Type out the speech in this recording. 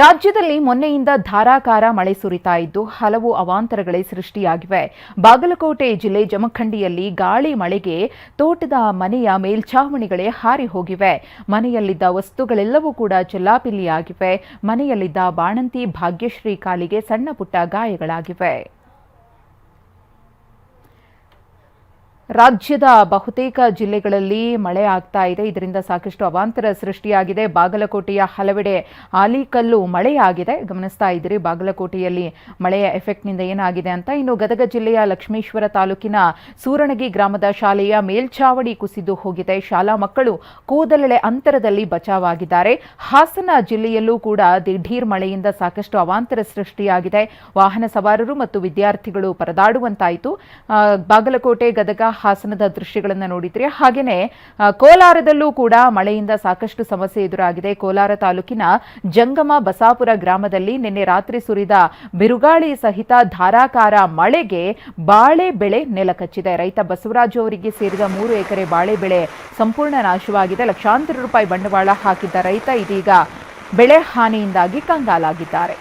ರಾಜ್ಯದಲ್ಲಿ ಮೊನ್ನೆಯಿಂದ ಧಾರಾಕಾರ ಮಳೆ ಸುರಿತಾ ಇದ್ದು ಹಲವು ಅವಾಂತರಗಳೇ ಸೃಷ್ಟಿಯಾಗಿವೆ. ಬಾಗಲಕೋಟೆ ಜಿಲ್ಲೆ ಜಮಖಂಡಿಯಲ್ಲಿ ಗಾಳಿ ಮಳೆಗೆ ತೋಟದ ಮನೆಯ ಮೇಲ್ಛಾವಣಿಗಳೇ ಹಾರಿ ಹೋಗಿವೆ ಮನೆಯಲ್ಲಿದ್ದ ವಸ್ತುಗಳೆಲ್ಲವೂ ಕೂಡ ಚೆಲ್ಲಾಪಿಲ್ಲಿಯಾಗಿವೆ. ಮನೆಯಲ್ಲಿದ್ದ ಬಾಣಂತಿ ಭಾಗ್ಯಶ್ರೀ ಕಾಲಿಗೆ ಸಣ್ಣ ಪುಟ್ಟ ಗಾಯಗಳಾಗಿವೆ. ರಾಜ್ಯದ ಬಹುತೇಕ ಜಿಲ್ಲೆಗಳಲ್ಲಿ ಮಳೆ ಆಗ್ತಾ ಇದೆ. ಇದರಿಂದ ಸಾಕಷ್ಟು ಅವಾಂತರ ಸೃಷ್ಟಿಯಾಗಿದೆ. ಬಾಗಲಕೋಟೆಯ ಹಲವೆಡೆ ಆಲಿಕಲ್ಲು ಮಳೆಯಾಗಿದೆ. ಗಮನಿಸ್ತಾ ಇದ್ದೀರಿ, ಬಾಗಲಕೋಟೆಯಲ್ಲಿ ಮಳೆಯ ಎಫೆಕ್ಟ್ನಿಂದ ಏನಾಗಿದೆ ಅಂತ. ಇನ್ನು ಗದಗ ಜಿಲ್ಲೆಯ ಲಕ್ಷ್ಮೇಶ್ವರ ತಾಲೂಕಿನ ಸೂರಣಗಿ ಗ್ರಾಮದ ಶಾಲೆಯ ಮೇಲ್ಛಾವಣಿ ಕುಸಿದು ಹೋಗಿದೆ. ಶಾಲಾ ಮಕ್ಕಳು ಕೂದಲೆಳೆ ಅಂತರದಲ್ಲಿ ಬಚಾವಾಗಿದ್ದಾರೆ. ಹಾಸನ ಜಿಲ್ಲೆಯಲ್ಲೂ ಕೂಡ ದಿಢೀರ್ ಮಳೆಯಿಂದ ಸಾಕಷ್ಟು ಅವಾಂತರ ಸೃಷ್ಟಿಯಾಗಿದೆ. ವಾಹನ ಸವಾರರು ಮತ್ತು ವಿದ್ಯಾರ್ಥಿಗಳು ಪರದಾಡುವಂತಾಯಿತು. ಬಾಗಲಕೋಟೆ, ಗದಗ ಹಾಸನದ ದೃಶ್ಯಗಳನ್ನು ನೋಡಿದ್ರೆ. ಹಾಗೆಯೇ ಕೋಲಾರದಲ್ಲೂ ಕೂಡ ಮಳೆಯಿಂದ ಸಾಕಷ್ಟು ಸಮಸ್ಯೆ ಎದುರಾಗಿದೆ. ಕೋಲಾರ ತಾಲೂಕಿನ ಜಂಗಮ ಬಸಾಪುರ ಗ್ರಾಮದಲ್ಲಿ ನಿನ್ನೆ ರಾತ್ರಿ ಸುರಿದ ಬಿರುಗಾಳಿ ಸಹಿತ ಧಾರಾಕಾರ ಮಳೆಗೆ ಬಾಳೆ ಬೆಳೆ ನೆಲಕಚ್ಚಿದೆ ರೈತ ಬಸವರಾಜು ಅವರಿಗೆ ಸೇರಿದ ಮೂರು ಎಕರೆ ಬಾಳೆ ಬೆಳೆ ಸಂಪೂರ್ಣ ನಾಶವಾಗಿದೆ. ಲಕ್ಷಾಂತರ ರೂಪಾಯಿ ಬಂಡವಾಳ ಹಾಕಿದ್ದ ರೈತ ಇದೀಗ ಬೆಳೆ ಹಾನಿಯಿಂದಾಗಿ ಕಂಗಾಲಾಗಿದ್ದಾರೆ.